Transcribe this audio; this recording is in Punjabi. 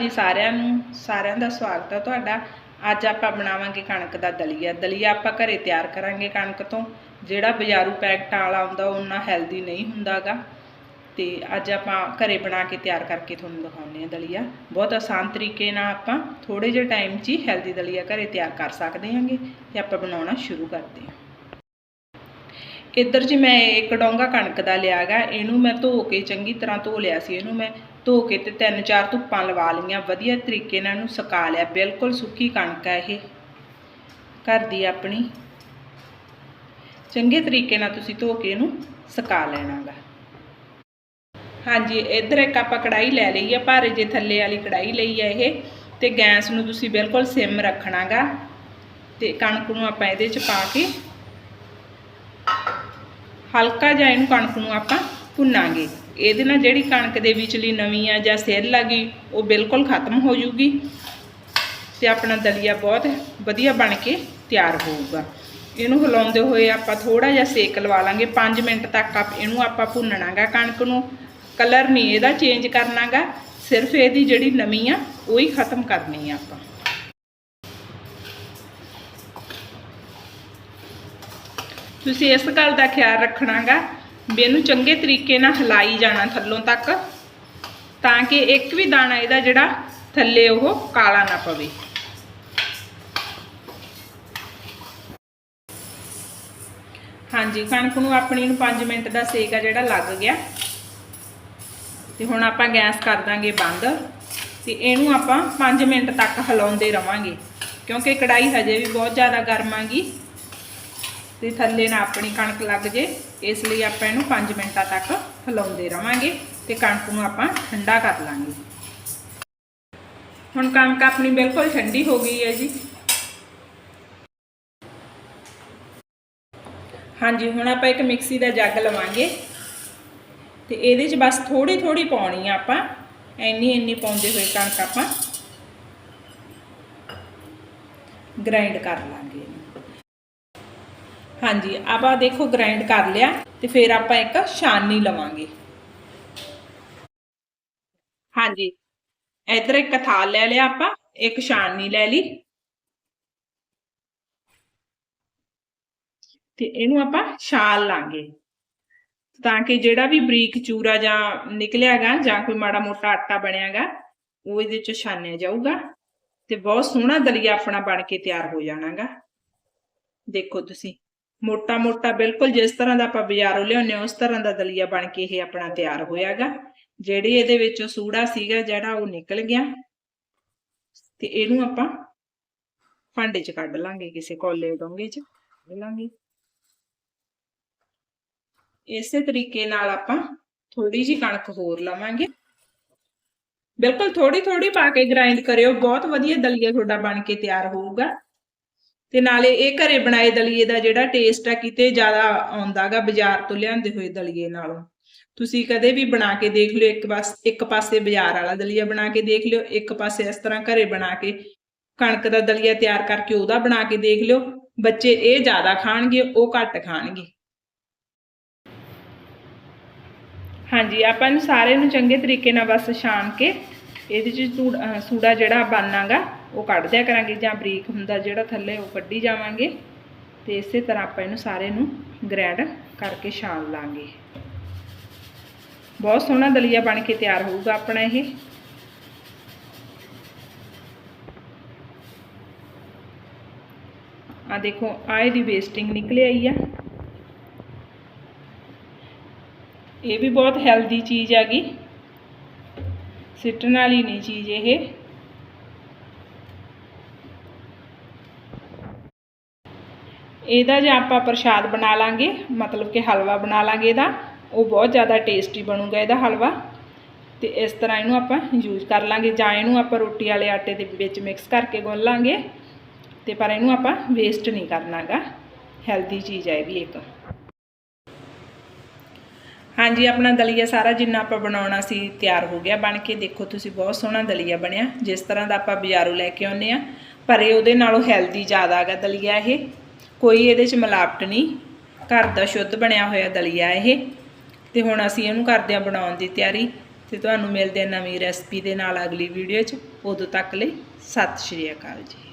ਜੀ ਸਾਰਿਆਂ ਨੂੰ, ਸਾਰਿਆਂ ਦਾ ਸਵਾਗਤ ਹੈ ਤੁਹਾਡਾ। ਅੱਜ ਆਪਾਂ ਬਣਾਵਾਂਗੇ ਕਣਕ ਦਾ ਦਲੀਆ। ਦਲੀਆ ਆਪਾਂ ਘਰੇ ਤਿਆਰ ਕਰਾਂਗੇ ਕਣਕ ਤੋਂ। ਜਿਹੜਾ ਬਾਜ਼ਾਰੂ ਪੈਕਟਾਂ ਵਾਲਾ ਹੁੰਦਾ ਉਹ ਉਨਾ ਹੈਲਦੀ ਨਹੀਂ ਹੁੰਦਾਗਾ। ਤੇ ਅੱਜ ਆਪਾਂ ਘਰੇ ਬਣਾ ਕੇ ਤਿਆਰ ਕਰਕੇ ਤੁਹਾਨੂੰ ਦਿਖਾਉਂਦੇ ਹਾਂ ਦਲੀਆ। ਬਹੁਤ ਆਸਾਨ ਤਰੀਕੇ ਨਾਲ ਆਪਾਂ ਥੋੜੇ ਜਿਹੇ ਟਾਈਮ 'ਚ ਹੀ ਹੈਲਦੀ ਦਲੀਆ ਘਰੇ ਤਿਆਰ ਕਰ ਸਕਦੇ ਹਾਂਗੇ ਤੇ ਆਪਾਂ ਬਣਾਉਣਾ ਸ਼ੁਰੂ ਕਰਦੇ ਹਾਂ। ਇੱਧਰ ਜੀ ਮੈਂ ਇੱਕ ਡੋਂਗਾ ਕਣਕ ਦਾ ਲਿਆਗਾ ਇਹਨੂੰ ਮੈਂ ਧੋ ਕੇ ਚੰਗੀ ਤਰ੍ਹਾਂ ਧੋ ਲਿਆ ਸੀ, ਇਹਨੂੰ ਮੈਂ ਧੋ ਕੇ ਤੇ ਤਿੰਨ ਚਾਰ ਧੁੱਪਾਂ ਲਵਾ ਲਈਆਂ, ਵਧੀਆ ਤਰੀਕੇ ਨਾਲ ਇਹਨੂੰ ਸੁਕਾ ਲਿਆ, ਬਿਲਕੁਲ ਸੁੱਕੀ ਕਣਕ ਹੈ ਇਹ, ਘਰ ਦੀ ਆਪਣੀ। ਚੰਗੇ ਤਰੀਕੇ ਨਾਲ ਤੁਸੀਂ ਧੋ ਕੇ ਇਹਨੂੰ ਸੁਕਾ ਲੈਣਾਗਾ। ਹਾਂਜੀ, ਇੱਧਰ ਇੱਕ ਆਪਾਂ ਕੜਾਈ ਲੈ ਲਈ ਆ, ਭਾਰੇ ਜੇ ਥੱਲੇ ਵਾਲੀ ਕੜਾਈ ਲਈ ਆ ਇਹ, ਤੇ ਗੈਸ ਨੂੰ ਤੁਸੀਂ ਬਿਲਕੁਲ ਸਿਮ ਰੱਖਣਾਗਾ, ਤੇ ਕਣਕ ਨੂੰ ਆਪਾਂ ਇਹਦੇ ਚ ਪਾ ਕੇ ਹਲਕਾ ਜਿਹਾ ਇਹਨੂੰ ਕਣਕ ਨੂੰ ਆਪਾਂ ਭੁੰਨਾਂਗੇ। ਇਹਦੇ ਨਾਲ ਜਿਹੜੀ ਕਣਕ ਦੇ ਵਿਚਲੀ ਨਵੀਂ ਆ ਜਾਂ ਸਿਰ ਲੱਗੀ, ਉਹ ਬਿਲਕੁਲ ਖਤਮ ਹੋ ਜੂਗੀ ਤੇ ਆਪਣਾ ਦਲੀਆ ਬਹੁਤ ਵਧੀਆ ਬਣ ਕੇ ਤਿਆਰ ਹੋਊਗਾ। ਇਹਨੂੰ ਹਿਲਾਉਂਦੇ ਹੋਏ ਆਪਾਂ ਥੋੜਾ ਜਿਹਾ ਸੇਕ ਲਵਾ ਲਾਂਗੇ। 5 ਮਿੰਟ ਤੱਕ ਆਪ ਇਹਨੂੰ ਆਪਾਂ ਭੁੰਨਣਾਗਾ ਕਣਕ ਨੂੰ। ਕਲਰ ਨਹੀਂ ਇਹਦਾ ਚੇਂਜ ਕਰਨਾਗਾ। ਸਿਰਫ ਇਹਦੀ ਜਿਹੜੀ ਨਵੀਂ ਆ, ਉਹ ਹੀ ਖਤਮ ਕਰਨੀ ਆ ਆਪਾਂ। ਤੁਸੀਂ ਇਸ ਗੱਲ ਦਾ ਖਿਆਲ ਰੱਖਣਾਗਾ ਵੀ ਇਹਨੂੰ ਚੰਗੇ ਤਰੀਕੇ ਨਾਲ ਹਿਲਾਈ ਜਾਣਾ ਥੱਲੋਂ ਤੱਕ, ਤਾਂ ਕਿ ਇੱਕ ਵੀ ਦਾਣਾ ਇਹਦਾ ਜਿਹੜਾ ਥੱਲੇ ਉਹ ਕਾਲਾ ਨਾ ਪਵੇ। ਹਾਂਜੀ, ਕਣਕ ਨੂੰ ਆਪਣੀ ਨੂੰ 5 ਮਿੰਟ ਦਾ ਸੇਕ ਆ ਜਿਹੜਾ ਲੱਗ ਗਿਆ। ਤੇ ਹੁਣ ਆਪਾਂ ਗੈਸ ਕਰ ਦਾਂਗੇ ਬੰਦ ਤੇ ਇਹਨੂੰ ਆਪਾਂ 5 ਮਿੰਟ ਤੱਕ ਹਿਲਾਉਂਦੇ ਰਵਾਂਗੇ, ਕਿਉਂਕਿ ਕੜਾਈ ਹਜੇ ਵੀ ਬਹੁਤ ਜ਼ਿਆਦਾ ਗਰਮ ਆਗੀ। ਤੇ ਥੱਲੇ ਨਾ ਆਪਣੀ ਕਣਕ ਲੱਗ ਜੇ, ਇਸ ਲਈ ਆਪਾਂ ਇਹਨੂੰ 5 ਮਿੰਟਾਂ ਤੱਕ ਹਿਲਾਉਂਦੇ ਰਵਾਂਗੇ ਤੇ ਕਣਕ ਨੂੰ ਆਪਾਂ ਠੰਡਾ ਕਰ ਲਾਂਗੇ। ਹੁਣ ਕਣਕ ਆਪਣੀ ਬਿਲਕੁਲ ਠੰਡੀ ਹੋ ਗਈ ਹੈ ਜੀ। ਹਾਂਜੀ, ਹੁਣ ਆਪਾਂ ਇੱਕ ਮਿਕਸੀ ਦਾ ਜੱਗ ਲਵਾਂਗੇ ਤੇ ਇਹਦੇ 'ਚ ਬਸ ਥੋੜੀ ਥੋੜੀ ਪਾਉਣੀ ਆ ਆਪਾਂ ਇੰਨੀ ਇੰਨੀ ਪਾਉਂਦੇ ਹੋਏ ਕਣਕ ਆਪਾਂ ਗ੍ਰਾਈਂਡ ਕਰ ਲਾਂਗੇ ਹਾਂਜੀ, ਆਪਾਂ ਦੇਖੋ ਗ੍ਰਾਈਂਡ ਕਰ ਲਿਆ ਤੇ ਫਿਰ ਆਪਾਂ ਇੱਕ ਛਾਨਣੀ ਲਵਾਂਗੇ। ਹਾਂਜੀ, ਇਧਰ ਇੱਕ ਥਾਲ ਲੈ ਲਿਆ ਆਪਾਂ, ਇੱਕ ਛਾਨਣੀ ਲੈ ਲਈ। ਤੇ ਇਹਨੂੰ ਆਪਾਂ ਛਾਲ ਲਾਂਗੇ। ਤਾਂ ਕਿ ਜਿਹੜਾ ਵੀ ਬਰੀਕ ਚੂਰਾ ਜਾਂ ਨਿਕਲਿਆਗਾ ਜਾਂ ਕੋਈ ਮਾੜਾ ਮੋਟਾ ਆਟਾ ਬਣਿਆਗਾ, ਉਹ ਇਹਦੇ ਚ ਛਾਨਿਆ ਜਾਊਗਾ ਤੇ ਬਹੁਤ ਸੋਹਣਾ ਦਲੀਆ ਆਪਣਾ ਬਣ ਕੇ ਤਿਆਰ ਹੋ ਜਾਣਾਗਾ। ਦੇਖੋ ਤੁਸੀਂ। ਮੋਟਾ ਮੋਟਾ ਬਿਲਕੁਲ ਜਿਸ ਤਰ੍ਹਾਂ ਦਾ ਆਪਾਂ ਬਾਜ਼ਾਰੋਂ ਲਿਆਉਂਦੇ ਹਾਂ, ਉਸ ਤਰ੍ਹਾਂ ਦਾ ਦਲੀਆ ਬਣ ਕੇ ਇਹ ਆਪਣਾ ਤਿਆਰ ਹੋਇਆਗਾ। ਜਿਹੜੀ ਇਹਦੇ ਵਿੱਚੋਂ ਸੂੜਾ ਸੀਗਾ ਜਿਹੜਾ ਉਹ ਨਿਕਲ ਗਿਆ ਤੇ ਇਹਨੂੰ ਆਪਾਂ ਭਾਂਡੇ 'ਚ ਕੱਢ ਲਾਂਗੇ, ਕਿਸੇ ਕੋਲੇ ਡੋਂਗੇ 'ਚ ਕੱਢ ਲਾਂਗੇ। ਇਸੇ ਤਰੀਕੇ ਨਾਲ ਆਪਾਂ ਥੋੜੀ ਜੀ ਕਣਕ ਹੋਰ ਲਵਾਂਗੇ। ਬਿਲਕੁਲ ਥੋੜੀ ਥੋੜੀ ਪਾ ਕੇ ਗ੍ਰਾਈਂਡ ਕਰਿਓ, ਬਹੁਤ ਵਧੀਆ ਦਲੀਆ ਤੁਹਾਡਾ ਬਣ ਕੇ ਤਿਆਰ ਹੋਊਗਾ। ਤੇ ਨਾਲੇ ਇਹ ਘਰੇ ਬਣਾਏ ਦਲੀਏ ਦਾ ਜਿਹੜਾ ਟੇਸਟ ਆ, ਕਿਤੇ ਜ਼ਿਆਦਾ ਆਉਂਦਾਗਾ ਬਾਜ਼ਾਰ ਤੋਂ ਲਿਆਂਦੇ ਹੋਏ ਦਲੀਏ ਨਾਲੋਂ। ਤੁਸੀਂ ਕਦੇ ਵੀ ਬਣਾ ਕੇ ਦੇਖ ਲਿਓ, ਇੱਕ ਪਾਸ ਇੱਕ ਪਾਸੇ ਬਾਜ਼ਾਰ ਵਾਲਾ ਦਲੀਆ ਬਣਾ ਕੇ ਦੇਖ ਲਿਓ, ਇੱਕ ਪਾਸੇ ਇਸ ਤਰ੍ਹਾਂ ਘਰੇ ਬਣਾ ਕੇ ਕਣਕ ਦਾ ਦਲੀਆ ਤਿਆਰ ਕਰਕੇ ਉਹਦਾ ਬਣਾ ਕੇ ਦੇਖ ਲਿਓ। ਬੱਚੇ ਇਹ ਜ਼ਿਆਦਾ ਖਾਣਗੇ, ਉਹ ਘੱਟ ਖਾਣਗੇ। ਹਾਂਜੀ, ਆਪਾਂ ਨੂੰ ਸਾਰੇ ਨੂੰ ਚੰਗੇ ਤਰੀਕੇ ਨਾਲ ਬਸ ਛਾਣ ਕੇ ਇਹਦੇ ਚ ਸੂੜਾ ਜਿਹੜਾ ਬਣਨਾਗਾ ਉਹ ਕੱਢ ਦਿਆ ਕਰਾਂਗੇ ਜਾਂ ਬਰੀਕ ਹੁੰਦਾ ਜਿਹੜਾ ਥੱਲੇ ਉਹ ਕੱਢੀ ਜਾਵਾਂਗੇ ਤੇ ਇਸੇ ਤਰ੍ਹਾਂ ਆਪਾਂ ਇਹਨੂੰ ਸਾਰੇ ਨੂੰ ਗ੍ਰੈਂਡ ਕਰਕੇ ਛਾਣ ਲਾਂਗੇ। ਬਹੁਤ ਸੋਹਣਾ ਦਲੀਆ ਬਣ ਕੇ ਤਿਆਰ ਹੋਊਗਾ ਆਪਣਾ ਇਹ। ਆ ਦੇਖੋ ਆਏ ਦੀ ਵੇਸਟਿੰਗ ਨਿਕਲ ਆਈ ਆ। ਇਹ ਵੀ ਬਹੁਤ ਹੈਲਦੀ ਚੀਜ਼ ਹੈਗੀ। ਸਿੱਟਣ ਵਾਲੀ ਨਹੀਂ ਚੀਜ਼ ਇਹ। ਇਹਦਾ ਜੇ ਆਪਾਂ ਪ੍ਰਸ਼ਾਦ ਬਣਾ ਲਾਂਗੇ, ਮਤਲਬ ਕਿ ਹਲਵਾ ਬਣਾ ਲਾਂਗੇ ਇਹਦਾ, ਉਹ ਬਹੁਤ ਜ਼ਿਆਦਾ ਟੇਸਟੀ ਬਣੂਗਾ ਇਹਦਾ ਹਲਵਾ। ਤੇ ਇਸ ਤਰ੍ਹਾਂ ਇਹਨੂੰ ਆਪਾਂ ਯੂਜ਼ ਕਰ ਲਾਂਗੇ, ਜਾਂ ਇਹਨੂੰ ਆਪਾਂ ਰੋਟੀ ਵਾਲੇ ਆਟੇ ਦੇ ਵਿੱਚ ਮਿਕਸ ਕਰਕੇ ਗੁੰਨ ਲਾਂਗੇ। ਤੇ ਪਰ ਇਹਨੂੰ ਆਪਾਂ ਵੇਸਟ ਨਹੀਂ ਕਰਨਾਗਾ। ਹੈਲਦੀ ਚੀਜ਼ ਹੈ ਇਹ ਵੀ ਇੱਕ। ਹਾਂਜੀ, ਆਪਣਾ ਦਲੀਆ ਸਾਰਾ ਜਿੰਨਾ ਆਪਾਂ ਬਣਾਉਣਾ ਸੀ ਤਿਆਰ ਹੋ ਗਿਆ, ਬਣ ਕੇ। ਦੇਖੋ, ਤੁਸੀਂ ਬਹੁਤ ਸੋਹਣਾ ਦਲੀਆ ਬਣਿਆ। ਜਿਸ ਤਰ੍ਹਾਂ ਦਾ ਆਪਾਂ ਬਾਜ਼ਾਰੋਂ ਲੈ ਕੇ ਆਉਂਦੇ ਆ ਪਰ ਇਹ ਉਹਦੇ ਨਾਲੋਂ ਹੈਲਦੀ ਜ਼ਿਆਦਾ ਹੈਗਾ ਦਲੀਆ ਇਹ। ਕੋਈ ਇਹਦੇ 'ਚ ਮਿਲਾਵਟ ਨਹੀਂ। ਘਰ ਦਾ ਸ਼ੁੱਧ ਬਣਿਆ ਹੋਇਆ ਦਲੀਆ ਇਹ। ਤੇ ਹੁਣ ਅਸੀਂ ਇਹਨੂੰ ਕਰਦੇ ਆ ਬਣਾਉਣ ਦੀ ਤਿਆਰੀ। ਤੇ ਤੁਹਾਨੂੰ ਮਿਲਦੇ ਆ ਨਵੀਂ ਰੈਸਪੀ ਦੇ ਨਾਲ ਅਗਲੀ ਵੀਡੀਓ 'ਚ। ਉਦੋਂ ਤੱਕ ਲਈ ਸਤਿ ਸ਼੍ਰੀ ਅਕਾਲ ਜੀ।